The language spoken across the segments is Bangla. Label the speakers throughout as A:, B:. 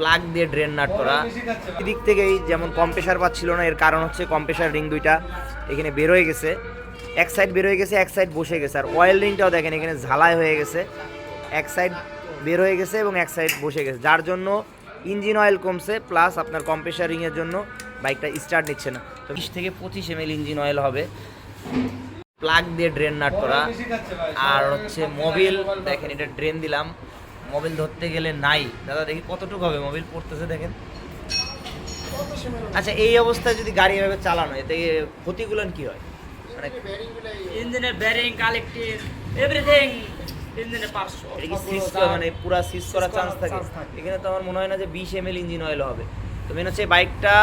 A: প্লাগ দিয়ে ড্রেন নাট করা এদিক থেকেই যেমন কম্প্রেসার পাচ্ছিল না, এর কারণ হচ্ছে কম্প্রেসার রিং দুইটা এখানে বের হয়ে গেছে। এক সাইড বের হয়ে গেছে, এক সাইড বসে গেছে। আর অয়েল রিংটাও দেখেন, এখানে ঝালাই হয়ে গেছে। এক সাইড বের হয়ে গেছে এবং এক সাইড বসে গেছে। যার জন্য ইঞ্জিন অয়েল কমছে প্লাস আপনার কম্প্রেসার রিংয়ের জন্য বাইকটা স্টার্ট নিচ্ছে না। তো বিশ থেকে পঁচিশ এম ইঞ্জিন অয়েল হবে। প্লাগ দিয়ে ড্রেন নাট করা আর হচ্ছে মোবিল দেখেন এটা ড্রেন দিলাম। মোবিল ধরতে গেলে নাই। দাদা দেখি কতটুকু হবে? মোবিল পড়তেছে দেখেন। আচ্ছা এই অবস্থায় যদি গাড়ি এভাবে চালানো এতে ক্ষতিগুলো কি হয়? মানে
B: ইঞ্জিনের ব্যারিং কালেক্টিভ এভরিথিং ইঞ্জিনের
A: মানে পুরা সিজ করার চান্স থাকে? এখানে তো আমার মনে হয় না যে বিশ এম ইঞ্জিন অয়েল হবে। তো মেন হচ্ছে বাইকটা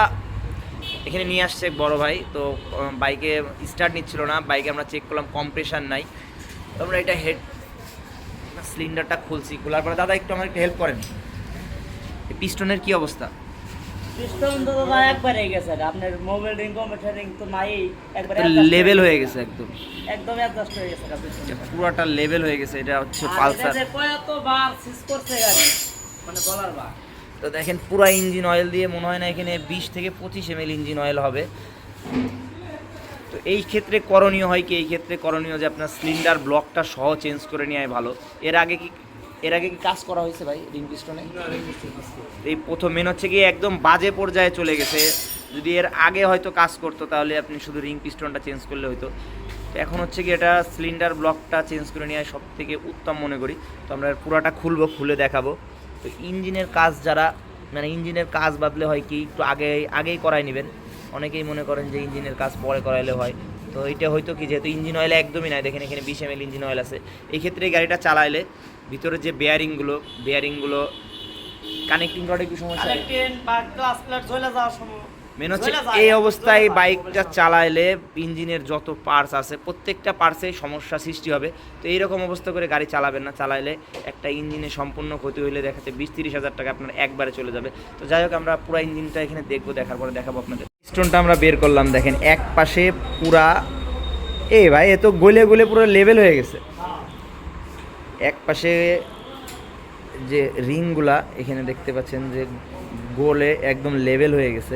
A: এখানে নিয়ে আসছে বড় ভাই। তো বাইকে স্টার্ট নিচ্ছিল না। বাইকে আমরা চেক করলাম কম্প্রেশন নাই। তো আমরা এটা হেড সিলিন্ডারটা খুলছি খোলার পরে দাদা একটু আমার একটু হেল্প করেন। পিস্টনের কি অবস্থা?
B: পিস্টন তো দাদা একবারে গেছে আপনার মোবাইল রিং কম্পিউটার রিং তো নাই একবারে
A: লেভেল হয়ে গেছে। একদম।
B: একদম অ্যাডজাস্ট হয়ে গেছে
A: পুরোটা লেভেল হয়ে গেছে এটা হচ্ছে পালসার
B: করছে গাড়ি মানে বলার বার।
A: তো দেখেন পুরা ইঞ্জিন অয়েল দিয়ে মনে হয় না এখানে বিশ থেকে পঁচিশ এম ইঞ্জিন অয়েল হবে। তো এই ক্ষেত্রে করণীয় হয় কি? এই ক্ষেত্রে করণীয় যে আপনার সিলিন্ডার ব্লকটা সহ চেঞ্জ করে নেওয়াই ভালো। এর আগে কি এর আগে কি কাজ করা হয়েছে ভাই রিং পিস্টনে এই প্রথম মেন হচ্ছে কি একদম বাজে পর্যায়ে চলে গেছে। যদি এর আগে হয়তো কাজ করতো তাহলে আপনি শুধু রিং পিস্টনটা চেঞ্জ করলে হয়তো তো এখন হচ্ছে কি এটা সিলিন্ডার ব্লকটা চেঞ্জ করে নেওয়া সব থেকে উত্তম মনে করি। তো আমরা এর পুরাটা খুলবো খুলে দেখাবো। তো ইঞ্জিনের কাজ যারা মানে ইঞ্জিনের কাজ বাদলে হয় কি একটু আগে আগেই করাই নেবেন। অনেকেই মনে করেন যে ইঞ্জিনের কাজ পরে করাইলে হয়। তো এটা হয়তো কি যেহেতু ইঞ্জিন অয়েল একদমই নাই দেখেন এখানে বিশ এম এল ইঞ্জিন অয়েল আছে। এই ক্ষেত্রে এই গাড়িটা চালাইলে ভিতরে যে বেয়ারিংগুলো বেয়ারিংগুলো কানেক্টিং রডে কি সমস্যা। মেন হচ্ছে এই অবস্থায় বাইকটা চালাইলে ইঞ্জিনের যত পার্টস আছে প্রত্যেকটা পার্টসে সমস্যা সৃষ্টি হবে। তো এইরকম অবস্থা করে গাড়ি চালাবেন না চালাইলে একটা ইঞ্জিনে সম্পূর্ণ ক্ষতি হইলে দেখাতে বিশ তিরিশ হাজার টাকা আপনার একবারে চলে যাবে। তো যাই হোক আমরা পুরো ইঞ্জিনটা এখানে দেখব দেখার পরে দেখাবো আপনাদের। স্টোনটা আমরা বের করলাম, দেখেন, এক পাশে পুরা এ ভাই, এ তো গলে গলে পুরো লেভেল হয়ে গেছে। এক পাশে যে রিংগুলা, এখানে দেখতে পাচ্ছেন যে গোলে একদম লেভেল হয়ে গেছে।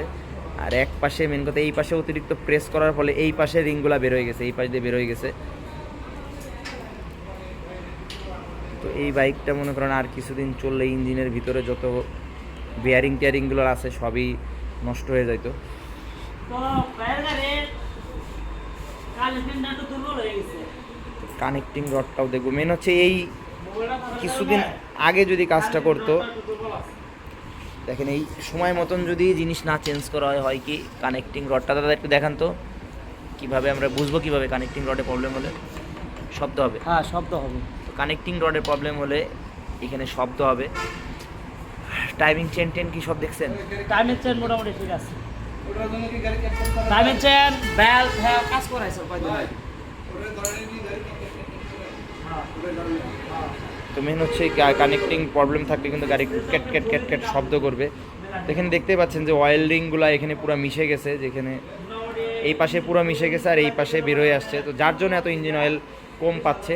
A: আর এক পাশে মেন কথা, এই পাশে অতিরিক্ত প্রেস করার ফলে এই পাশে রিংগুলা বের হয়ে গেছে, এই পাশ দিয়ে বের হয়ে গেছে। তো এই বাইকটা মনে করেন আর কিছুদিন চললে ইঞ্জিনের ভিতরে যত বেয়ারিং টেয়ারিংগুলো আছে, সবই নষ্ট হয়ে যাইতো।
B: তো দুর্বল হয়ে গেছে
A: কানেক্টিং রডটাও দেখব। মেন হচ্ছে এই কিছুদিন আগে যদি কাজটা করতো দেখেন এই সময় মতন যদি জিনিস না চেঞ্জ করা হয় হয় কি কানেক্টিং রডটা দাদা একটু দেখান তো। কীভাবে আমরা বুঝব কীভাবে কানেক্টিং রডে প্রবলেম হলে? শব্দ হবে।
B: হ্যাঁ শব্দ হবে।
A: তো কানেক্টিং রডের প্রবলেম হলে এখানে শব্দ হবে। টাইমিং চেন টেন কি সব দেখছেন?
B: টাইমের চেন মোটামুটি ঠিক আছে।
A: তো মেন হচ্ছে কানেক্টিং প্রবলেম থাকলে কিন্তু গাড়ি ক্যাট ক্যাট ক্যাট ক্যাট শব্দ করবে। এখানে দেখতে পাচ্ছেন যে অয়েল রিংগুলো এখানে পুরো মিশে গেছে, যেখানে এই পাশে পুরো মিশে গেছে আর এই পাশে বেরোয় আসছে। তো যার জন্য এত ইঞ্জিন অয়েল কম পাচ্ছে।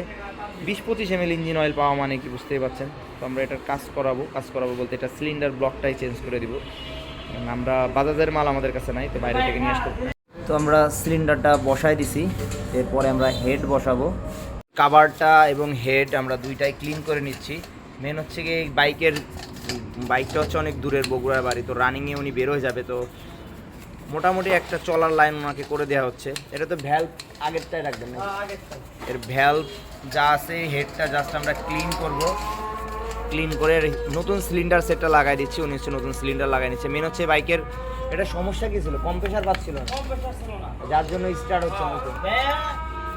A: বিশ পঁচিশ এম ইঞ্জিন অয়েল পাওয়া মানে কি বুঝতেই পারছেন তো আমরা এটার কাজ করাবো কাজ করাবো বলতে এটা সিলিন্ডার ব্লকটাই চেঞ্জ করে দিব। আমরা বাজাজের মাল আমাদের কাছে নাই তো বাইরে থেকে নিয়ে আসতে তো আমরা সিলিন্ডারটা বসাই দিছি এরপরে আমরা হেড বসাবো। কাভারটা এবং হেড আমরা দুইটাই ক্লিন করে নিচ্ছি। মেন হচ্ছে কি এই বাইকের বাইকটা হচ্ছে অনেক দূরের বগুড়ার বাড়ি তো রানিংয়ে উনি বের হয়ে যাবে তো মোটামুটি একটা চলার লাইন ওনাকে করে দেওয়া হচ্ছে। এটা তো ভ্যালভ আগেরটাই রাখবেন না এর ভ্যালভ যা আছে হেডটা জাস্ট আমরা ক্লিন করব। ক্লিন করে নতুন সিলিন্ডার সেটটা লাগাই দিচ্ছি উনি হচ্ছে নতুন সিলিন্ডার লাগাই নিচ্ছে। মেন হচ্ছে বাইকের এটা সমস্যা কি ছিল? কম্প্রেসার পাচ্ছিল না?
B: না।
A: যার জন্য স্টার্ট হচ্ছে নতুন।
B: বে-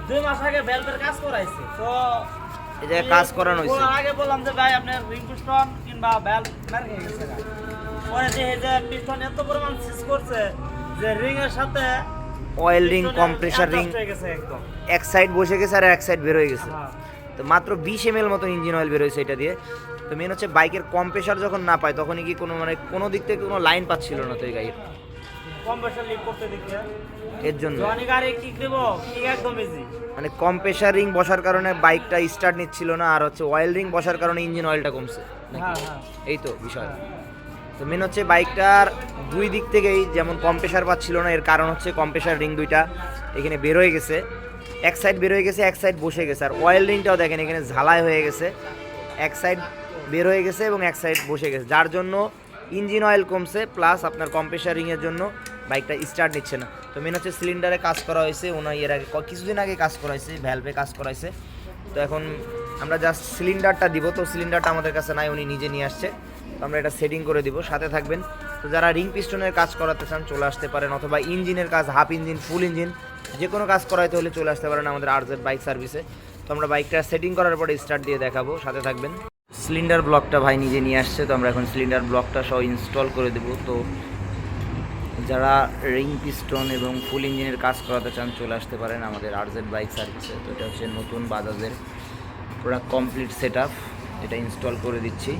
B: দুই মাস আগে বেলবের কাজ করাইছে। তো
A: এই জায়গায় কাজ করানো হয়েছে।
B: আগে বললাম যে ভাই আপনার রিং পিস্টন কিংবা বেল মেরে গেছে। পরে দেখে যে পিস্টন এত পরিমাণ সিজ করছে যে রিং এর সাথে
A: অয়েল রিং কম্প্রেসার রিং
B: হয়ে
A: এক সাইড বসে গেছে আর এক সাইড বের হয়ে গেছে।
B: হ্যাঁ।
A: তো মাত্র বিশ এম এল মতো ইঞ্জিন অয়েল বের হয়েছে এটা দিয়ে। তো মেন হচ্ছে বাইকের কম্প্রেসার যখন না পায় তখনই কি কোনো মানে কোনো দিক থেকে কোনো লাইন পাচ্ছিল না তো এই গাড়ির।
B: কম্প্রেসার লিক করতে দেখি
A: এর জন্য।
B: জনি গাড়ি কিক দেব কিক একদম ইজি
A: মানে কম্প্রেসার রিং বসার কারণে বাইকটা স্টার্ট নিচ্ছিল না আর হচ্ছে অয়েল রিং বসার কারণে ইঞ্জিন অয়েলটা কমছে
B: হ্যাঁ হ্যাঁ।
A: এই তো বিষয়। তো মেন হচ্ছে বাইকটার দুই দিক থেকেই যেমন কম্প্রেসার পাচ্ছিল না এর কারণ হচ্ছে কম্প্রেসার রিং দুইটা এখানে বের হয়ে গেছে। এক সাইড বের হয়ে গেছে এক সাইড বসে গেছে। আর অয়েল রিংটাও দেখেন এখানে ঝালাই হয়ে গেছে। এক সাইড বের হয়ে গেছে এবং এক সাইড বসে গেছে। যার জন্য ইঞ্জিন অয়েল কমছে প্লাস আপনার কম্প্রেসার রিংয়ের জন্য বাইকটা স্টার্ট নিচ্ছে না। তো মেন হচ্ছে সিলিন্ডারে কাজ করা হয়েছে, ওনার এর আগে কিছুদিন আগে কাজ করা হয়েছে ভ্যালভে কাজ করা হয়েছে। তো এখন আমরা জাস্ট সিলিন্ডারটা দিব। তো সিলিন্ডারটা আমাদের কাছে নাই, উনি নিজে নিয়ে আসছে। তো আমরা এটা সেটিং করে দিব, সাথে থাকবেন। তো যারা রিং পিস্টনের কাজ করাতে চান, চলে আসতে পারেন, অথবা ইঞ্জিনের কাজ হাফ ইঞ্জিন ফুল ইঞ্জিন যে কোনো কাজ করাইতে হলে চলে আসতে পারেন আমাদের আরজেড বাইক সার্ভিসে তো আমরা বাইকটা সেটিং করার পরে স্টার্ট দিয়ে দেখাবো, সাথে থাকবেন। সিলিন্ডার ব্লকটা ভাই নিজে নিয়ে আসছে তো আমরা এখন সিলিন্ডার ব্লকটা সহ ইনস্টল করে দেবো। তো যারা রিং পিস্টন এবং ফুল ইঞ্জিনের কাজ করাতে চান চলে আসতে পারেন আমাদের আরজেড বাইক সার্ভিসে তো এটা হচ্ছে নতুন বাজাজের পুরো কমপ্লিট সেট আপ এটা ইনস্টল করে দিচ্ছি।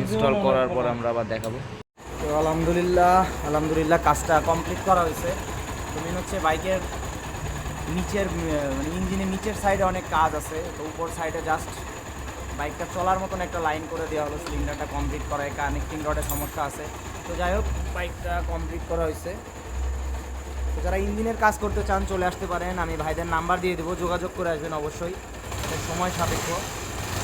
A: ইনস্টল করার পর আমরা আবার দেখাবো।
B: তো আলহামদুলিল্লাহ আলহামদুলিল্লাহ কাজটা কমপ্লিট করা হয়েছে। তো মেন হচ্ছে বাইকের নিচের মানে ইঞ্জিনের নিচের সাইডে অনেক কাজ আছে। তো উপর সাইডে জাস্ট বাইকটা চলার মতন একটা লাইন করে দেওয়া হলো, সিলিন্ডারটা কমপ্লিট করায় কানেক্টিং রডের সমস্যা আছে। তো যাই হোক, বাইকটা কমপ্লিট করা হয়েছে। তো যারা ইঞ্জিনের কাজ করতে চান, চলে আসতে পারেন। আমি ভাইদের নাম্বার দিয়ে দেবো, যোগাযোগ করে আসবেন অবশ্যই। সময় সাপেক্ষ।